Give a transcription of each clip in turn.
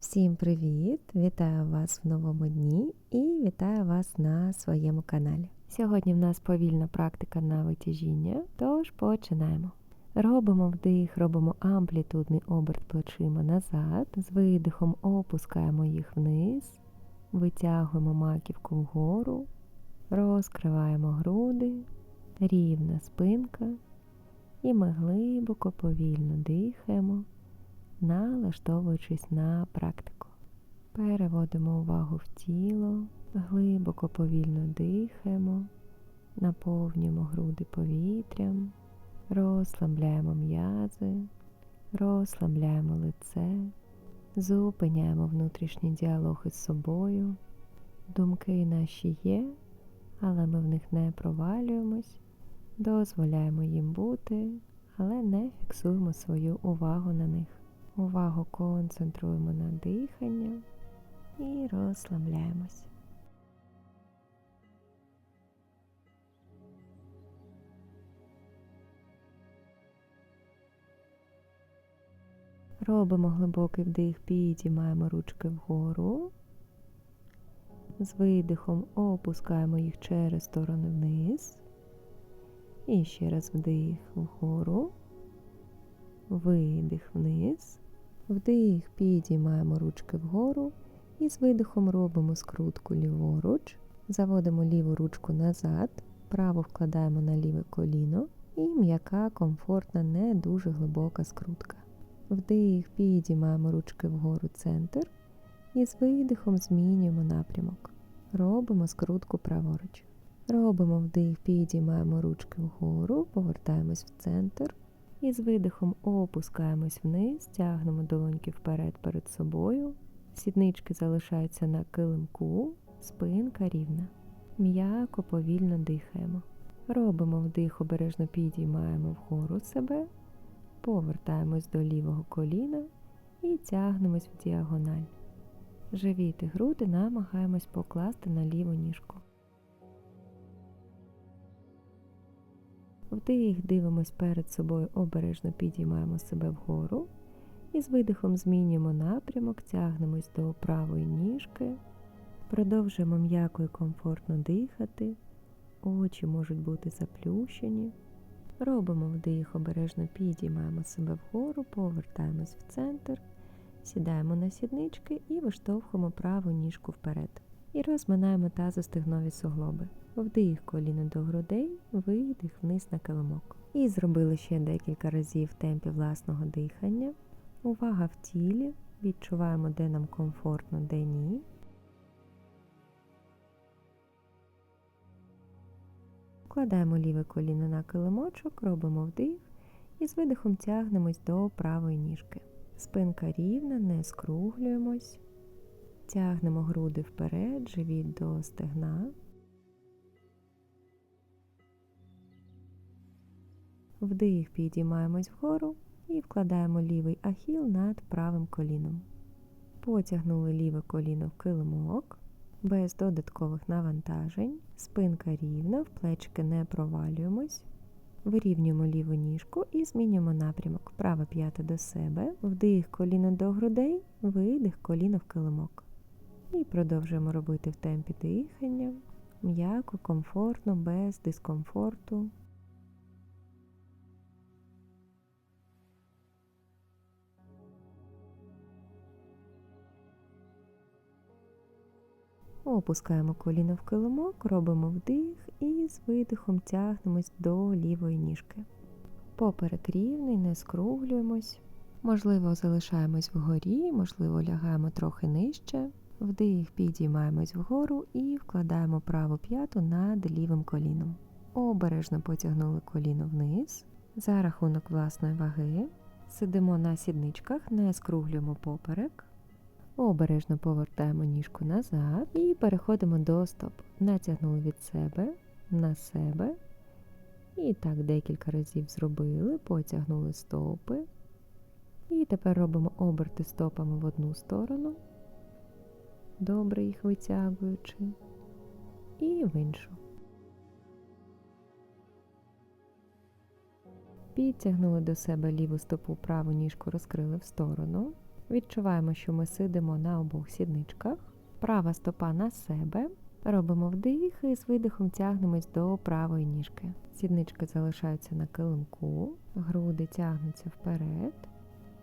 Всім привіт! Вітаю вас в новому дні і вітаю вас на своєму каналі. Сьогодні в нас повільна практика на витяжіння, тож починаємо. Робимо вдих, робимо амплітудний оберт плечима назад, з видихом опускаємо їх вниз, витягуємо маківку вгору, розкриваємо груди, рівна спинка, і ми глибоко повільно дихаємо налаштовуючись на практику. Переводимо увагу в тіло, глибоко повільно дихаємо, наповнюємо груди повітрям, розслабляємо м'язи, розслабляємо лице, зупиняємо внутрішній діалог із собою. Думки наші є, але ми в них не провалюємось, дозволяємо їм бути, але не фіксуємо свою увагу на них. Увагу концентруємо на дихання і розслабляємось. Робимо глибокий вдих, підіймаємо ручки вгору. З видихом опускаємо їх через сторони вниз. І ще раз вдих вгору, видих вниз. Вдих, підіймаємо ручки вгору і з видихом робимо скрутку ліворуч, заводимо ліву ручку назад, праву вкладаємо на ліве коліно і м'яка, комфортна, не дуже глибока скрутка. Вдих, підіймаємо ручки вгору центр і з видихом змінюємо напрямок. Робимо скрутку праворуч. Робимо вдих, підіймаємо ручки вгору, повертаємось в центр. І з видихом опускаємось вниз, тягнемо долоньки вперед перед собою. Сіднички залишаються на килимку, спинка рівна. М'яко, повільно дихаємо. Робимо вдих, обережно підіймаємо вгору себе, повертаємось до лівого коліна і тягнемось в діагональ. Живіт і груди намагаємось покласти на ліву ніжку. Вдих, дивимось перед собою, обережно підіймаємо себе вгору. І з видихом змінюємо напрямок, тягнемось до правої ніжки. Продовжуємо м'яко і комфортно дихати. Очі можуть бути заплющені. Робимо вдих, обережно підіймаємо себе вгору, повертаємось в центр, сідаємо на сіднички і виштовхуємо праву ніжку вперед. І розминаємо тазостегнові суглоби. Вдих коліно до грудей, видих вниз на килимок. І зробили ще декілька разів в темпі власного дихання. Увага в тілі. Відчуваємо, де нам комфортно, де ні. Вкладаємо ліве коліно на килимочок, робимо вдих і з видихом тягнемось до правої ніжки. Спинка рівна, не скруглюємось. Тягнемо груди вперед, живіт до стегна. Вдих, підіймаємось вгору і вкладаємо лівий ахіл над правим коліном. Потягнули ліве коліно в килимок, без додаткових навантажень, спинка рівна, в плечки не провалюємось. Вирівнюємо ліву ніжку і змінюємо напрямок. Праве п'яте до себе, вдих коліно до грудей, видих коліно в килимок. І продовжуємо робити в темпі дихання, м'яко, комфортно, без дискомфорту. Опускаємо коліно в килимок, робимо вдих і з видихом тягнемось до лівої ніжки. Поперек рівний, не скруглюємось. Можливо, залишаємось вгорі, можливо, лягаємо трохи нижче. Вдих, підіймаємось вгору і вкладаємо праву п'яту над лівим коліном. Обережно потягнули коліно вниз. За рахунок власної ваги. Сидимо на сідничках, не скруглюємо поперек. Обережно повертаємо ніжку назад і переходимо до стоп. Натягнули від себе на себе. І так декілька разів зробили, потягнули стопи. І тепер робимо оберти стопами в одну сторону, добре їх витягуючи, і в іншу. Підтягнули до себе ліву стопу, праву ніжку розкрили в сторону. Відчуваємо, що ми сидимо на обох сідничках. Права стопа на себе. Робимо вдих і з видихом тягнемось до правої ніжки. Сіднички залишаються на килимку, груди тягнуться вперед.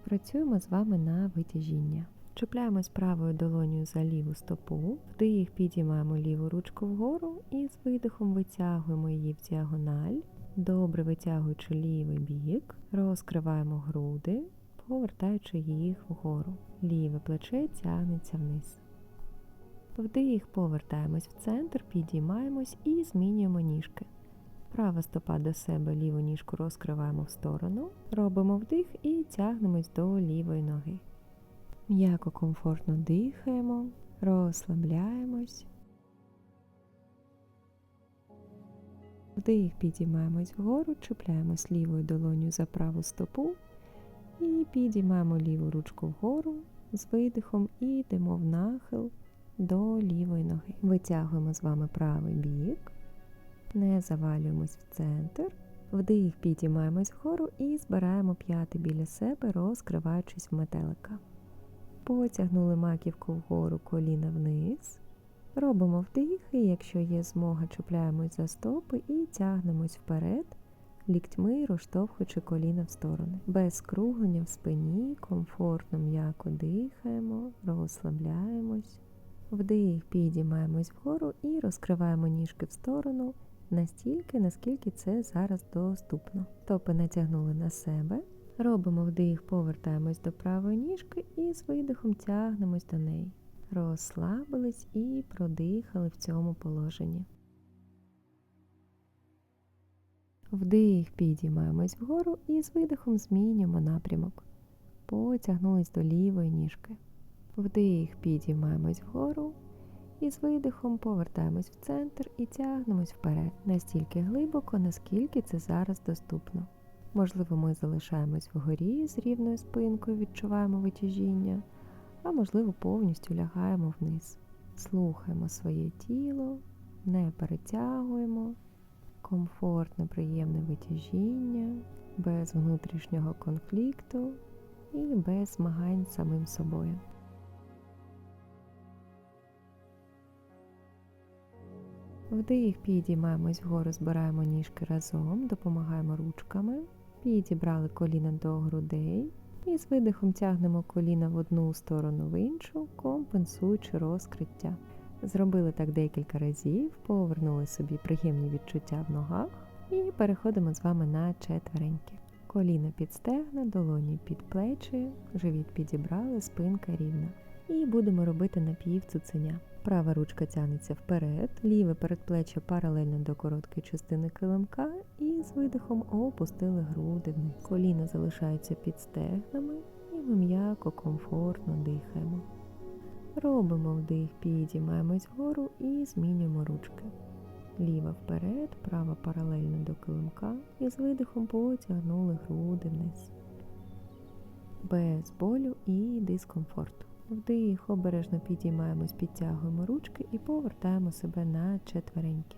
Працюємо з вами на витяжіння. Чіпляємось правою долонею за ліву стопу, вдих підіймаємо ліву ручку вгору і з видихом витягуємо її в діагональ. Добре витягуючи лівий бік, розкриваємо груди, повертаючи їх вгору. Ліве плече тягнеться вниз. Вдих, повертаємось в центр, підіймаємось і змінюємо ніжки. Права стопа до себе, ліву ніжку розкриваємо в сторону, робимо вдих і тягнемось до лівої ноги. М'яко комфортно дихаємо, розслабляємось. Вдих, підіймаємось вгору, чіпляємось лівою долоню за праву стопу і підіймаємо ліву ручку вгору з видихом і йдемо в нахил до лівої ноги. Витягуємо з вами правий бік, не завалюємось в центр. Вдих, підіймаємось вгору і збираємо п'яти біля себе, розкриваючись в метелика. Потягнули маківку вгору, коліна вниз. Робимо вдих, і якщо є змога, чіпляємось за стопи і тягнемось вперед, ліктьми розштовхуючи коліна в сторони. Без скруглення в спині, комфортно м'яко дихаємо, розслабляємось. Вдих, підіймаємось вгору і розкриваємо ніжки в сторону настільки, наскільки це зараз доступно. Стопи натягнули на себе. Робимо вдих, повертаємось до правої ніжки і з видихом тягнемось до неї. Розслабились і продихали в цьому положенні. Вдих, підіймаємось вгору і з видихом змінюємо напрямок. Потягнулись до лівої ніжки. Вдих, підіймаємось вгору і з видихом повертаємось в центр і тягнемось вперед настільки глибоко, наскільки це зараз доступно. Можливо, ми залишаємось вгорі з рівною спинкою, відчуваємо витяжіння, а можливо, повністю лягаємо вниз. Слухаємо своє тіло, не перетягуємо, комфортне, приємне витяжіння, без внутрішнього конфлікту і без змагань самим собою. Вдих, підіймаємось вгору, збираємо ніжки разом, допомагаємо ручками. Підібрали коліна до грудей. І з видихом тягнемо коліна в одну сторону в іншу, компенсуючи розкриття. Зробили так декілька разів, повернули собі приємні відчуття в ногах і переходимо з вами на четвереньки. Коліна під стегна, долоні під плечі, живіт підібрали, спинка рівна. І будемо робити напів цуценя. Права ручка тягнеться вперед, ліве передплеччя паралельно до короткої частини килимка і з видихом опустили груди вниз. Коліна залишаються під стегнами і ми м'яко, комфортно дихаємо. Робимо вдих, підіймаємось вгору і змінюємо ручки. Ліва вперед, права паралельно до килимка і з видихом потягнули груди вниз. Без болю і дискомфорту. Вдих, обережно підіймаємось, підтягуємо ручки і повертаємо себе на четвереньки.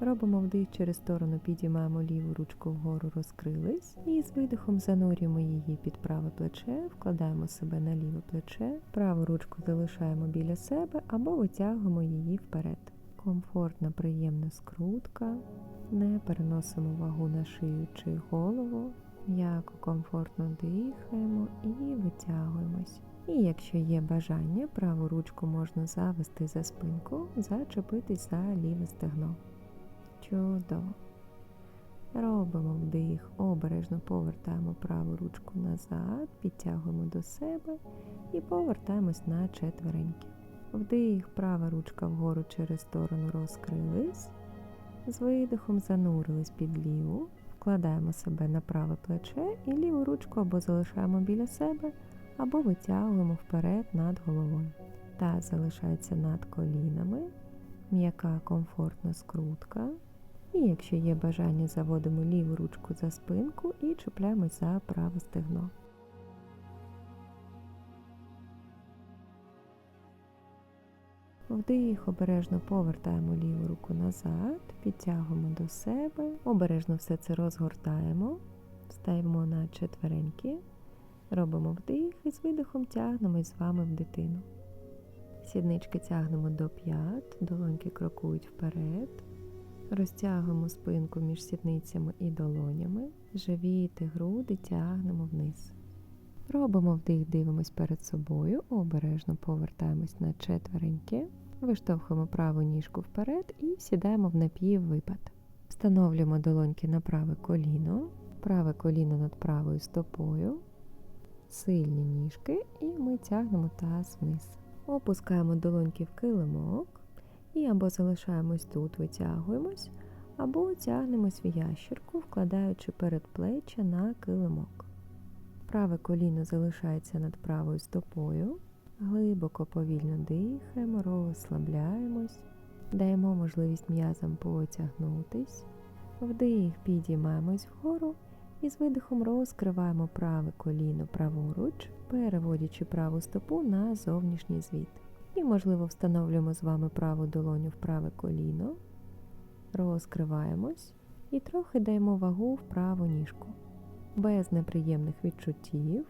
Робимо вдих через сторону, підіймаємо ліву ручку вгору, розкрились. І з видихом занурюємо її під праве плече, вкладаємо себе на ліве плече, праву ручку залишаємо біля себе або витягуємо її вперед. Комфортна, приємна скрутка. Не переносимо вагу на шию чи голову. М'яко, комфортно дихаємо і витягуємось. І якщо є бажання, праву ручку можна завести за спинку, зачепитись за ліве стегно. Чудово. Робимо вдих, обережно повертаємо праву ручку назад, підтягуємо до себе і повертаємось на четвереньки. Вдих, права ручка вгору через сторону розкрились. З видихом занурились під ліву. Вкладаємо себе на праве плече і ліву ручку або залишаємо біля себе, або витягуємо вперед над головою. Таз залишається над колінами, м'яка комфортна скрутка. І якщо є бажання, заводимо ліву ручку за спинку і чіпляємось за праве стегно. Вдих, обережно повертаємо ліву руку назад, підтягуємо до себе, обережно все це розгортаємо, стаємо на четвереньки, Робимо вдих і з видихом тягнемось з вами в дитину. Сіднички тягнемо до п'ят, долоньки крокують вперед. Розтягуємо спинку між сідницями і долонями. Живіт і груди тягнемо вниз. Робимо вдих, дивимось перед собою, обережно повертаємось на четвереньки, виштовхуємо праву ніжку вперед і сідаємо в напіввипад. Встановлюємо долоньки на праве коліно, праве коліно над правою стопою, сильні ніжки, і ми тягнемо таз вниз. Опускаємо долоньки в килимок і або залишаємось тут, витягуємось, або тягнемось в ящірку, вкладаючи передплеччя на килимок. Праве коліно залишається над правою стопою. Глибоко повільно дихаємо, розслабляємось, даємо можливість м'язам потягнутись. Вдих, підіймаємось вгору і з видихом розкриваємо праве коліно праворуч, переводячи праву стопу на зовнішній звіт. І, можливо, встановлюємо з вами праву долоню в праве коліно, розкриваємось і трохи даємо вагу в праву ніжку. Без неприємних відчуттів,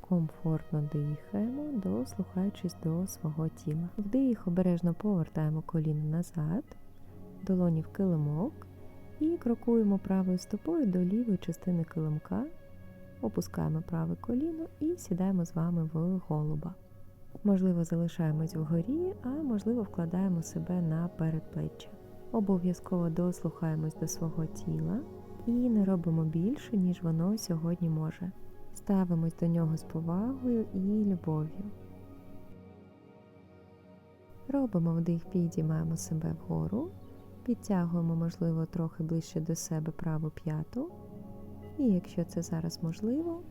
комфортно дихаємо, дослухаючись до свого тіла. Вдих обережно повертаємо коліно назад, долоні в килимок і крокуємо правою стопою до лівої частини килимка, опускаємо праве коліно і сідаємо з вами в голуба. Можливо, залишаємось вгорі, а можливо, вкладаємо себе на передплеччя. Обов'язково дослухаємось до свого тіла і не робимо більше, ніж воно сьогодні може. Ставимось до нього з повагою і любов'ю. Робимо вдих, підіймаємо себе вгору, підтягуємо, можливо, трохи ближче до себе праву п'яту. І якщо це зараз можливо,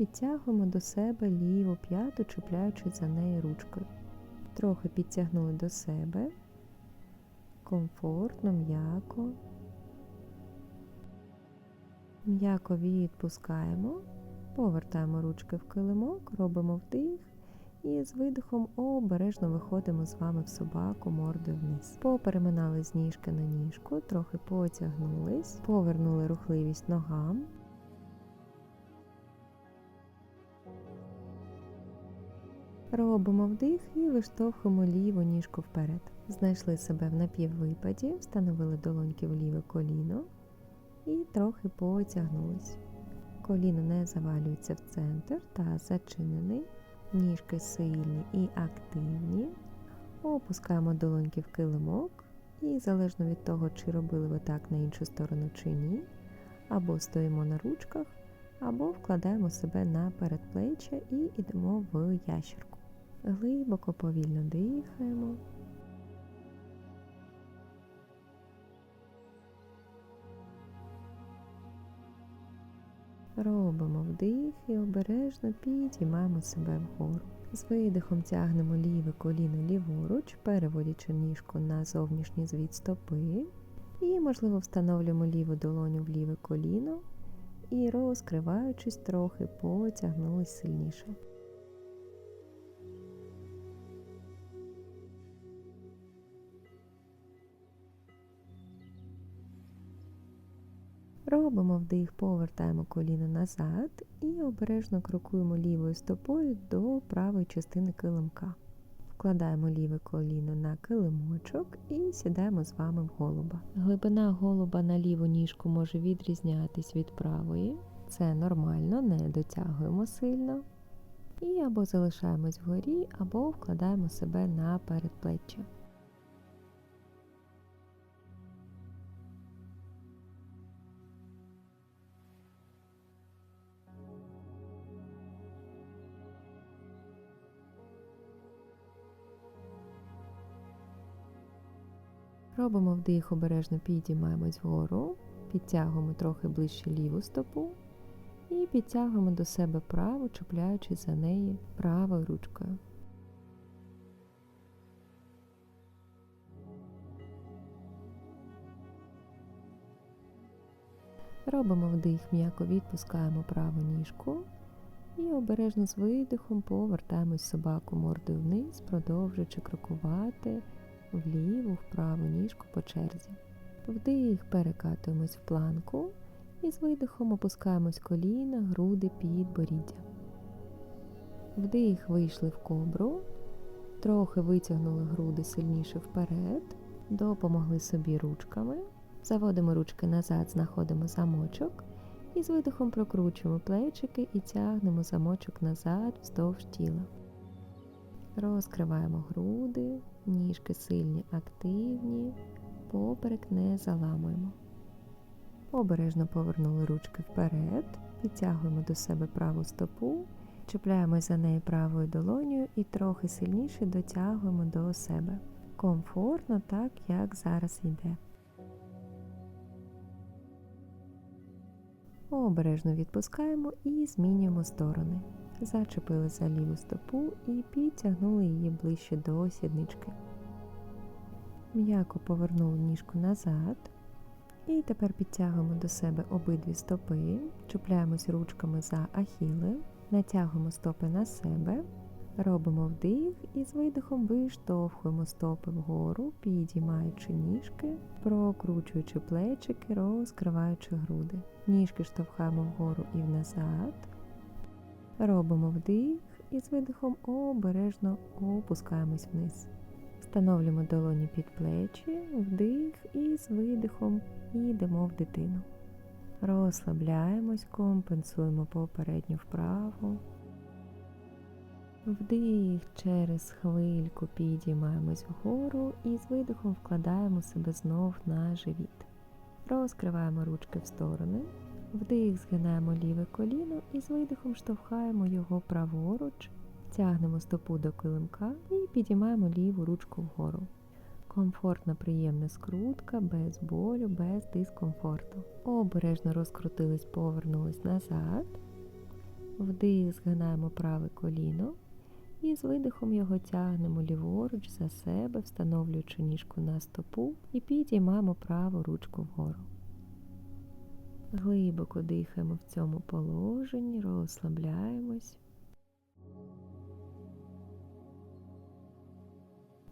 підтягуємо до себе ліву п'яту, чіпляючи за неї ручкою. Трохи підтягнули до себе, комфортно, м'яко. М'яко відпускаємо, повертаємо ручки в килимок, робимо вдих і з видихом обережно виходимо з вами в собаку мордою вниз. Попереминали з ніжки на ніжку, трохи потягнулись, повернули рухливість ногам. Робимо вдих і виштовхуємо ліву ніжку вперед. Знайшли себе в напіввипаді, встановили долоньки в ліве коліно і трохи потягнулись. Коліно не завалюється в центр та зачинений, ніжки сильні і активні. Опускаємо долоньки в килимок і залежно від того, чи робили ви так на іншу сторону чи ні, або стоїмо на ручках, або вкладаємо себе на передплеччя і йдемо в ящерку. Глибоко повільно дихаємо. Робимо вдих і обережно підіймаємо себе вгору. З видихом тягнемо ліве коліно ліворуч, переводячи ніжку на зовнішній звіт стопи. І, можливо, встановлюємо ліву долоню в ліве коліно і, розкриваючись трохи, потягнулись сильніше. Робимо вдих, повертаємо коліно назад і обережно крокуємо лівою стопою до правої частини килимка. Вкладаємо ліве коліно на килимочок і сідаємо з вами в голуба. Глибина голуба на ліву ніжку може відрізнятись від правої. Це нормально, не дотягуємо сильно. І або залишаємось вгорі, або вкладаємо себе на передплеччя. Робимо вдих, обережно підіймаємось вгору, підтягуємо трохи ближче ліву стопу і підтягуємо до себе праву, чіпляючи за неї правою ручкою. Робимо вдих, м'яко відпускаємо праву ніжку і обережно з видихом повертаємось собаку мордою вниз, продовжуючи крокувати вліву, вправу ніжку по черзі. Вдих, перекатуємось в планку і з видихом опускаємось коліна, груди, підборіддя. Вдих, вийшли в кобру, трохи витягнули груди сильніше вперед, допомогли собі ручками. Заводимо ручки назад, знаходимо замочок. І з видихом прокручуємо плечики і тягнемо замочок назад вздовж тіла. Розкриваємо груди, ніжки сильні, активні, поперек не заламуємо. Обережно повернули ручки вперед, підтягуємо до себе праву стопу, чіпляємось за неї правою долонею і трохи сильніше дотягуємо до себе. Комфортно, так як зараз йде. Обережно відпускаємо і змінюємо сторони. Зачепили за ліву стопу і підтягнули її ближче до сіднички. М'яко повернули ніжку назад. І тепер підтягуємо до себе обидві стопи, чіпляємось ручками за ахіли, натягуємо стопи на себе, робимо вдих і з видихом виштовхуємо стопи вгору, підіймаючи ніжки, прокручуючи плечики, розкриваючи груди. Ніжки штовхаємо вгору і назад. Робимо вдих і з видихом обережно опускаємось вниз. Встановлюємо долоні під плечі, вдих і з видихом йдемо в дитину. Розслабляємось, компенсуємо попередню вправу. Вдих через хвильку підіймаємось вгору і з видихом вкладаємо себе знов на живіт. Розкриваємо ручки в сторони. Вдих, згинаємо ліве коліно і з видихом штовхаємо його праворуч, тягнемо стопу до килимка і підіймаємо ліву ручку вгору. Комфортна, приємна скрутка, без болю, без дискомфорту. Обережно розкрутились, повернулись назад. Вдих, згинаємо праве коліно. І з видихом його тягнемо ліворуч за себе, встановлюючи ніжку на стопу і підіймаємо праву ручку вгору. Глибоко дихаємо в цьому положенні, розслабляємось.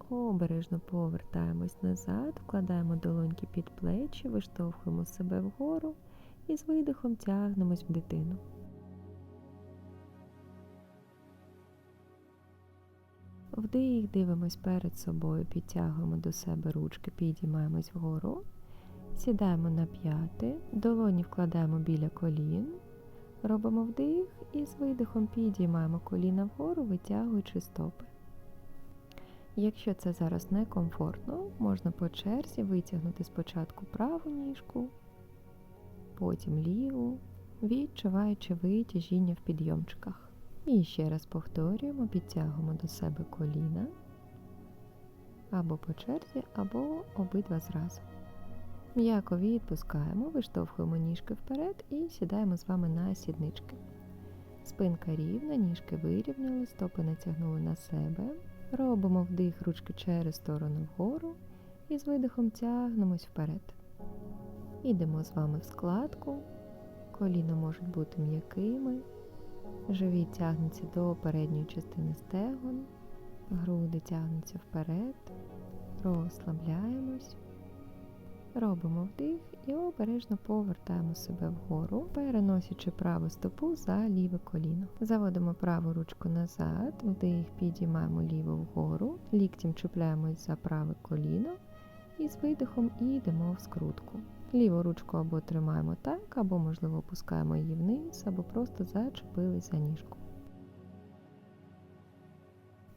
Обережно повертаємось назад, вкладаємо долоньки під плечі, виштовхуємо себе вгору і з видихом тягнемось в дитину. Вдих, дивимось перед собою, підтягуємо до себе ручки, підіймаємось вгору, сідаємо на п'яти, долоні вкладаємо біля колін, робимо вдих і з видихом підіймаємо коліна вгору, витягуючи стопи. Якщо це зараз некомфортно, можна по черзі витягнути спочатку праву ніжку, потім ліву, відчуваючи витяжіння в підйомчиках. І ще раз повторюємо, підтягуємо до себе коліна або по черзі, або обидва зразу. М'яко відпускаємо, виштовхуємо ніжки вперед і сідаємо з вами на сіднички. Спинка рівна, ніжки вирівняли, стопи натягнули на себе. Робимо вдих ручки через сторону вгору і з видихом тягнемось вперед. Ідемо з вами в складку, коліна можуть бути м'якими. Живіт тягнеться до передньої частини стегон, груди тягнуться вперед, розслабляємось, робимо вдих і обережно повертаємо себе вгору, переносячи праву стопу за ліве коліно. Заводимо праву ручку назад, вдих, підіймаємо ліву вгору, ліктем чіпляємось за праве коліно і з видихом йдемо в скрутку. Ліву ручку або тримаємо так, або, можливо, опускаємо її вниз, або просто зачепились за ніжку.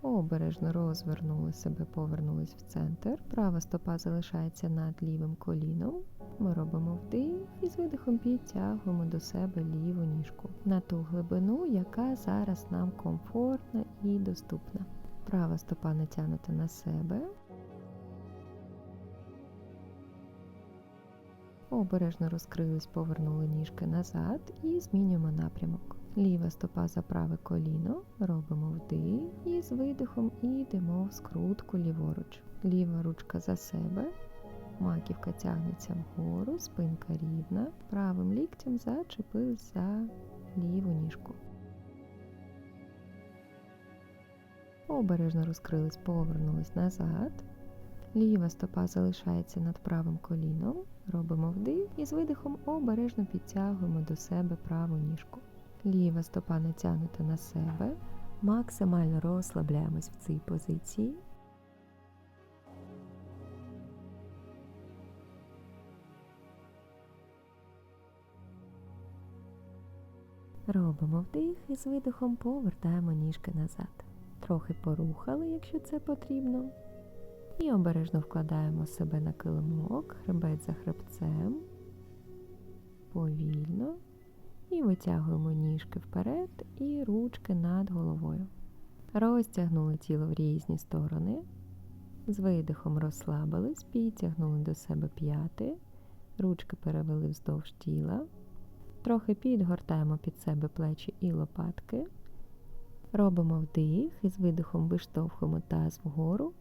Обережно розвернули себе, повернулись в центр. Права стопа залишається над лівим коліном. Ми робимо вдих і з видихом підтягуємо до себе ліву ніжку на ту глибину, яка зараз нам комфортна і доступна. Права стопа натягнута на себе. Обережно розкрились, повернули ніжки назад і змінюємо напрямок. Ліва стопа за праве коліно, робимо вдих і з видихом йдемо в скрутку ліворуч. Ліва ручка за себе, маківка тягнеться вгору, спинка рівна, правим ліктем зачепились за ліву ніжку. Обережно розкрились, повернулись назад. Ліва стопа залишається над правим коліном, робимо вдих і з видихом обережно підтягуємо до себе праву ніжку. Ліва стопа натягнута на себе, Максимально розслабляємось в цій позиції. Робимо вдих і з видихом повертаємо ніжки назад. Трохи порухали, якщо це потрібно. І обережно вкладаємо себе на килимок, хребет за хребцем. Повільно. І витягуємо ніжки вперед і ручки над головою. Розтягнули тіло в різні сторони. З видихом розслабились, підтягнули до себе п'яти, ручки перевели вздовж тіла. Трохи підгортаємо під себе плечі і лопатки. Робимо вдих і з видихом виштовхуємо таз вгору,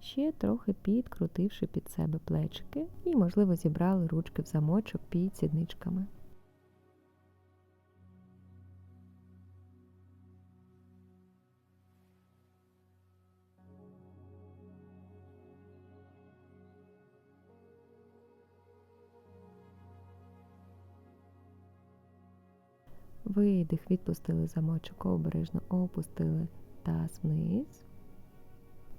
ще трохи підкрутивши під себе плечики і, можливо, зібрали ручки в замочок під сідничками. Видих, відпустили замочок, обережно опустили таз вниз.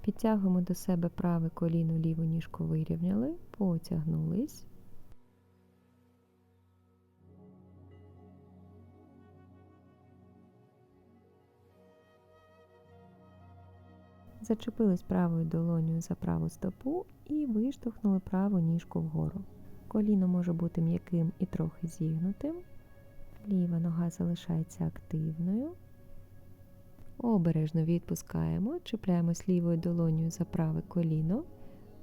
Підтягуємо до себе праве коліно, ліву ніжку вирівняли, потягнулись. Зачепились правою долонею за праву стопу і виштовхнули праву ніжку вгору. Коліно може бути м'яким і трохи зігнутим. Ліва нога залишається активною. Обережно відпускаємо, чіпляємось лівою долонею за праве коліно,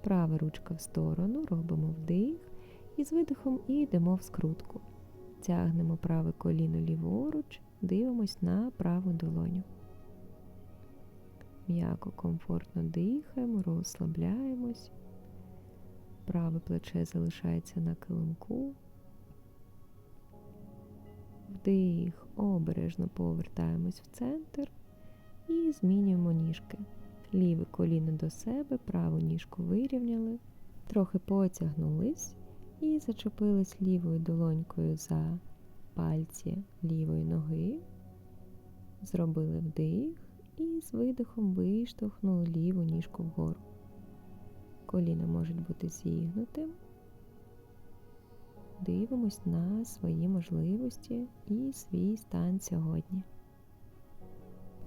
права ручка в сторону, робимо вдих і з видихом і йдемо в скрутку. Тягнемо праве коліно ліворуч, дивимось на праву долоню. М'яко, комфортно дихаємо, розслабляємось. Праве плече залишається на килимку. Вдих, обережно повертаємось в центр і змінюємо ніжки. Ліве коліно до себе, праву ніжку вирівняли, трохи потягнулись і зачепились лівою долонькою за пальці лівої ноги. Зробили вдих і з видихом виштовхнули ліву ніжку вгору. Коліна можуть бути зігнутим. Дивимось на свої можливості і свій стан сьогодні.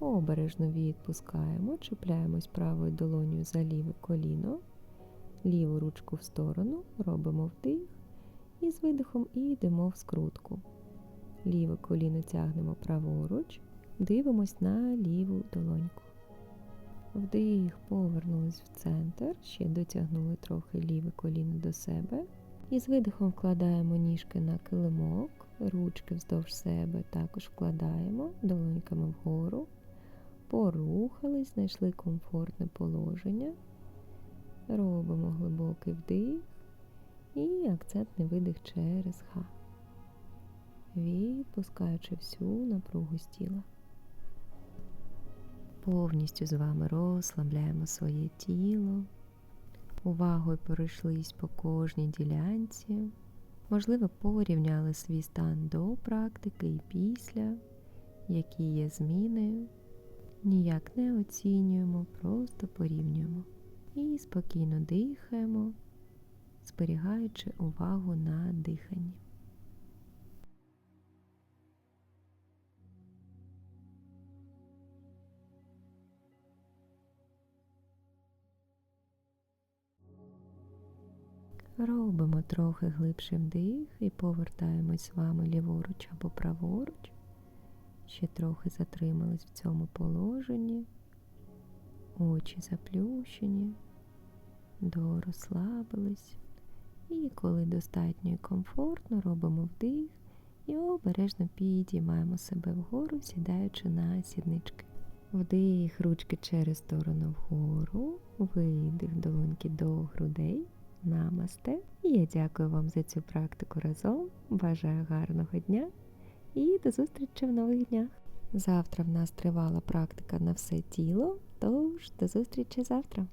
Обережно відпускаємо, чіпляємось правою долонею за ліве коліно, ліву ручку в сторону, робимо вдих і з видихом і йдемо в скрутку. Ліве коліно тягнемо праворуч, дивимось на ліву долоньку. Вдих, повернулись в центр, ще дотягнули трохи ліве коліно до себе. І з видихом вкладаємо ніжки на килимок, ручки вздовж себе також вкладаємо долоньками вгору, порухались, знайшли комфортне положення, робимо глибокий вдих і акцентний видих через ха, відпускаючи всю напругу з тіла. Повністю з вами розслабляємо своє тіло увагою пройшлись по кожній ділянці. Можливо, порівняли свій стан до практики і після, які є зміни. Ніяк не оцінюємо, просто порівнюємо. І спокійно дихаємо, зберігаючи увагу на диханні. Робимо трохи глибший вдих і повертаємось з вами ліворуч або праворуч. Ще трохи затримались в цьому положенні, очі заплющені, дорозслабились. І коли достатньо і комфортно, робимо вдих і обережно підіймаємо себе вгору, сідаючи на сіднички. Вдих, ручки через сторону вгору, видих долоньки до грудей. Намасте. І я дякую вам за цю практику разом. Бажаю гарного дня і до зустрічі в нових днях. Завтра в нас тривала практика на все тіло, тож до зустрічі завтра.